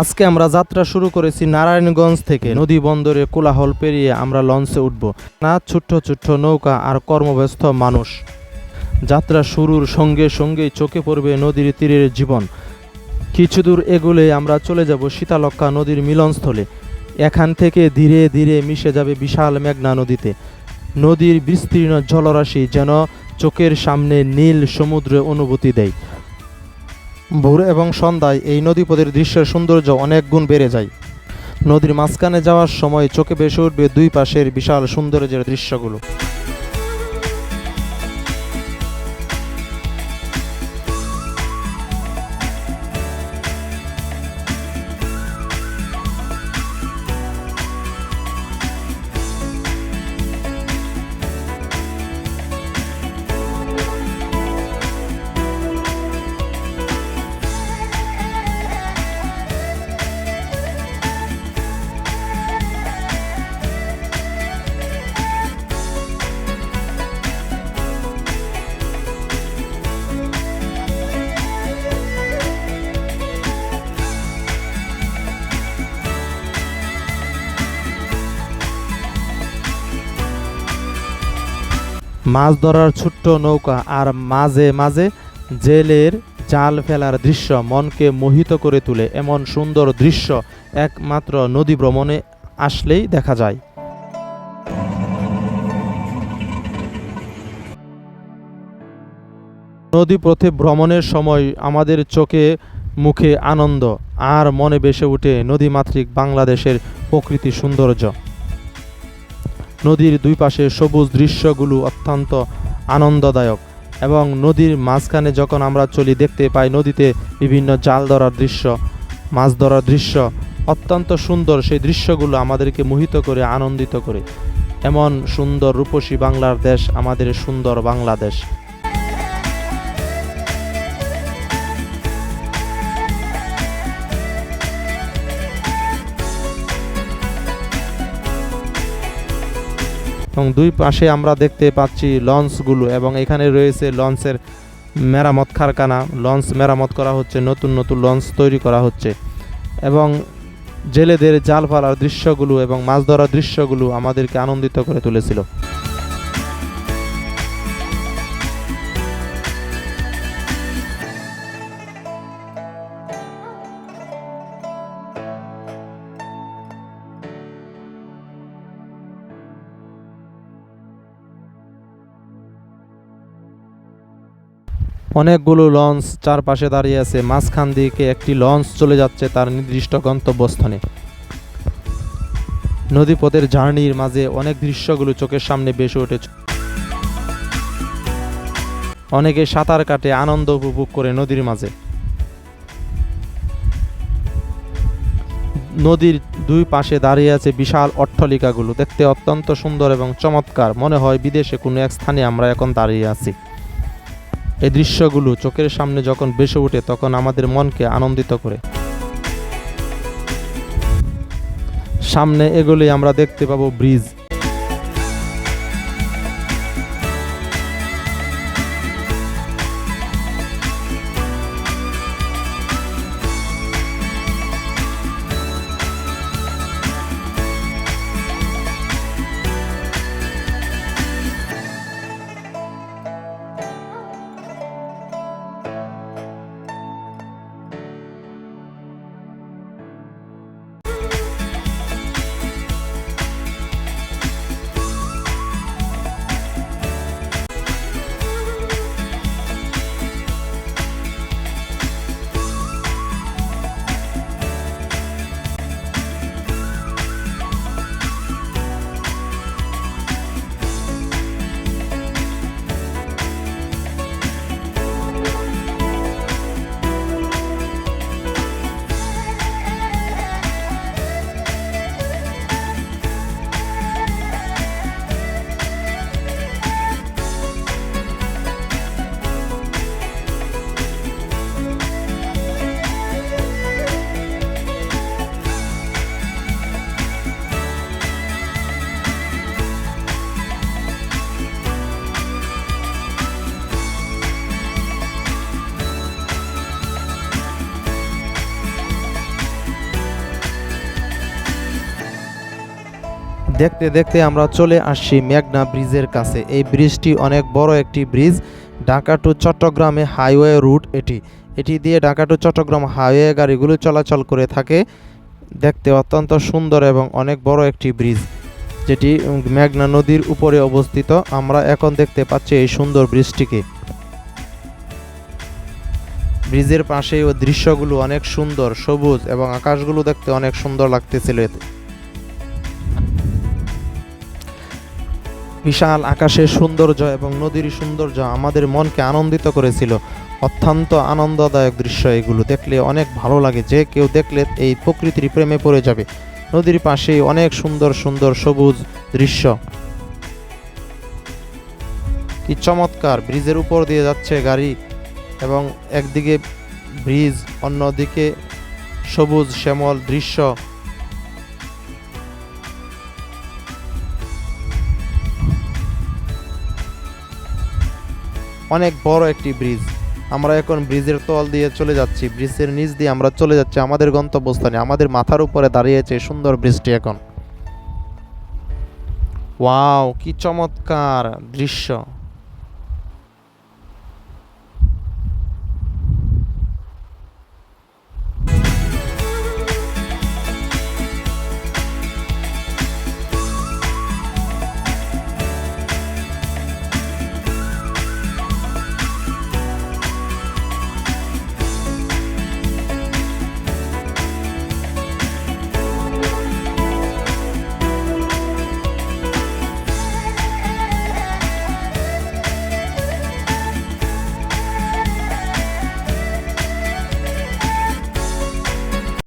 আজকে আমরা যাত্রা শুরু করেছি নারায়ণগঞ্জ থেকে। নদী বন্দরে কোলাহল পেরিয়ে আমরা লঞ্চে উঠব। না, ছোট্ট ছোট্ট নৌকা আর কর্মব্যস্ত মানুষ। যাত্রা শুরুর সঙ্গে সঙ্গেই চোখে পড়বে নদীর তীরের জীবন। কিছু দূর এগুলে আমরা চলে যাব শীতালক্কা নদীর মিলনস্থলে। এখান থেকে ধীরে ধীরে মিশে যাবে বিশাল মেঘনা নদীতে। নদীর বিস্তীর্ণ জলরাশি যেন চোখের সামনে নীল সমুদ্রে অনুভূতি দেয়। ভোর এবং সন্ধ্যায় এই নদীপথের দৃশ্যের সৌন্দর্য অনেক গুণ বেড়ে যায়। নদীর মাঝখানে যাওয়ার সময় চোখে ভেসে উঠবে দুই পাশের বিশাল সৌন্দর্যের দৃশ্যগুলো। মাছ ধরার ছোট্ট নৌকা আর মাঝে মাঝে জেলের জাল ফেলার দৃশ্য মনকে মোহিত করে তোলে। এমন সুন্দর দৃশ্য একমাত্র নদী ভ্রমণে আসলেই দেখা যায়। নদী পথে ভ্রমণের সময় আমাদের চোখে মুখে আনন্দ, আর মনে বেসে ওঠে নদীমাতৃক বাংলাদেশের প্রকৃতি সৌন্দর্য। নদীর দুই পাশে সবুজ দৃশ্যগুলো অত্যন্ত আনন্দদায়ক এবং নদীর মাঝখানে যখন আমরা চলি, দেখতে পাই নদীতে বিভিন্ন জাল ধরার দৃশ্য, মাছ ধরার দৃশ্য। অত্যন্ত সুন্দর সেই দৃশ্যগুলো আমাদেরকে মোহিত করে, আনন্দিত করে। এমন সুন্দর রূপসী বাংলার দেশ আমাদের সুন্দর বাংলাদেশ। এবং দুই পাশে আমরা দেখতে পাচ্ছি লঞ্চগুলো এবং এখানে রয়েছে লঞ্চের মেরামত কারখানা। লঞ্চ মেরামত করা হচ্ছে, নতুন নতুন লঞ্চ তৈরি করা হচ্ছে এবং জেলেদের জাল ফেলার দৃশ্যগুলো এবং মাছ ধরার দৃশ্যগুলো আমাদেরকে আনন্দিত করে তুলেছিল। অনেকগুলো লঞ্চ চারপাশে দাঁড়িয়ে আছে। মাঝখান দিকে একটি লঞ্চ চলে যাচ্ছে তার নির্দিষ্ট গন্তব্যস্থানে নদীপথের জার্নির মাঝে অনেক দৃশ্যগুলো চোখের সামনে বেসে উঠেছে। অনেকে সাঁতার কাটে, আনন্দ উপভোগ করে নদীর মাঝে। নদীর দুই পাশে দাঁড়িয়ে আছে বিশাল অট্টালিকাগুলো। দেখতে অত্যন্ত সুন্দর এবং চমৎকার। মনে হয় বিদেশে কোনো এক স্থানে আমরা এখন দাঁড়িয়ে আছি। এই দৃশ্যগুলো চোখের সামনে যখন বেসে ওঠে, তখন আমাদের মনকে আনন্দিত করে। সামনে এগুলি আমরা দেখতে পাবো ব্রিজ। দেখতে দেখতে আমরা চলে আসছি মেঘনা ব্রিজের কাছে। এই ব্রিজটি অনেক বড় একটি ব্রিজ, ঢাকা টু চট্টগ্রামে হাইওয়ে রুট এটি। এটি দিয়ে ঢাকা টু চট্টগ্রাম হাইওয়ে গাড়িগুলো চলাচল করে থাকে। দেখতে অত্যন্ত সুন্দর এবং অনেক বড় একটি ব্রিজ, যেটি মেঘনা নদীর উপরে অবস্থিত। আমরা এখন দেখতে পাচ্ছি এই সুন্দর ব্রিজটিকে। ব্রিজের পাশেই ও দৃশ্যগুলো অনেক সুন্দর, সবুজ এবং আকাশগুলো দেখতে অনেক সুন্দর লাগতেছিল এতে। বিশাল আকাশের সৌন্দর্য এবং নদীর সৌন্দর্য আমাদের মনকে আনন্দিত করেছিল। অত্যন্ত আনন্দদায়ক দৃশ্য এগুলো। দেখলে অনেক ভালো লাগে যে কেউ দেখলে এই প্রকৃতির প্রেমে পড়ে যাবে। নদীর পাশেই অনেক সুন্দর সুন্দর সবুজ দৃশ্য। কি চমৎকার! ব্রিজের উপর দিয়ে যাচ্ছে গাড়ি এবং একদিকে ব্রিজ, অন্যদিকে সবুজ শ্যামল দৃশ্য। অনেক বড় একটি ব্রিজ। আমরা এখন ব্রিজের তল দিয়ে চলে যাচ্ছি। ব্রিজের নিচ দিয়ে আমরা চলে যাচ্ছি আমাদের গন্তব্যস্থানে। আমাদের মাথার উপরে দাঁড়িয়েছে সুন্দর ব্রিজটি এখন। ওয়াও, কি চমৎকার দৃশ্য।